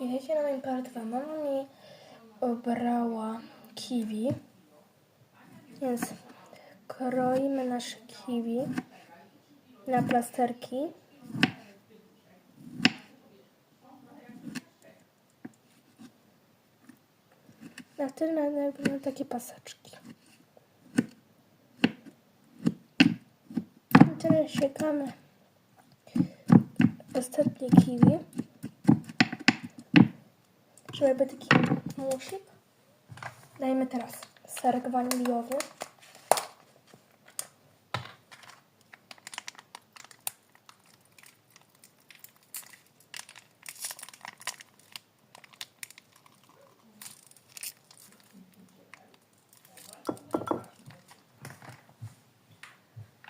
Widzicie na moim part 2. Mama mi obrała kiwi. Więc kroimy nasze kiwi na plasterki. Na tym na, na takie paseczki. I teraz siekamy ostatnie kiwi. Żeby był taki musik. Dajmy teraz serek waniliowy.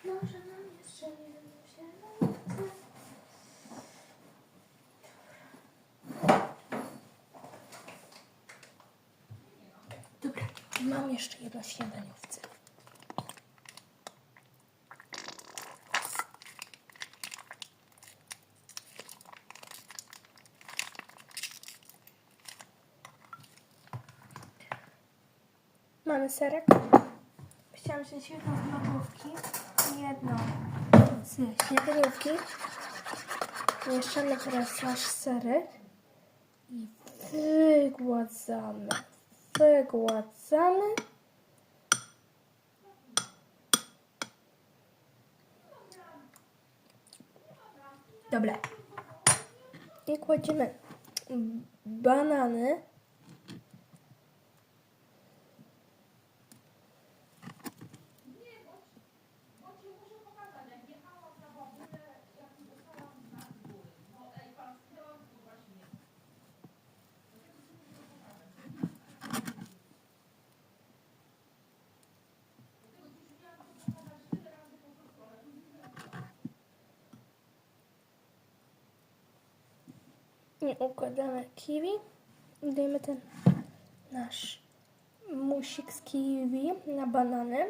Może nam jeszcze nie mam jeszcze jedno śniadaniówce. Mamy serek. Chciałam wziąć jedną z lodówki i jedną z śniadaniówki. Mieszamy teraz nasz serek i wygładzamy. Wygładzamy. Dobra. I kładziemy banany. I układamy kiwi. I dajemy ten nasz musik z kiwi na banany.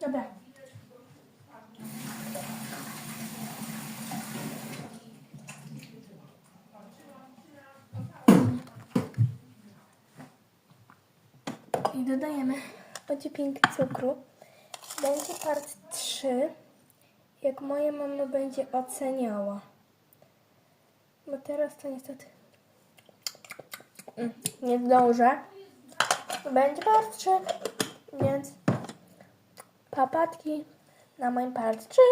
Dobra. I dodajemy odciepinkę cukru. Będzie part 3, jak moja mama będzie oceniała. Bo teraz to niestety mm, nie zdążę. Będzie part 3, więc papatki na moim part 3.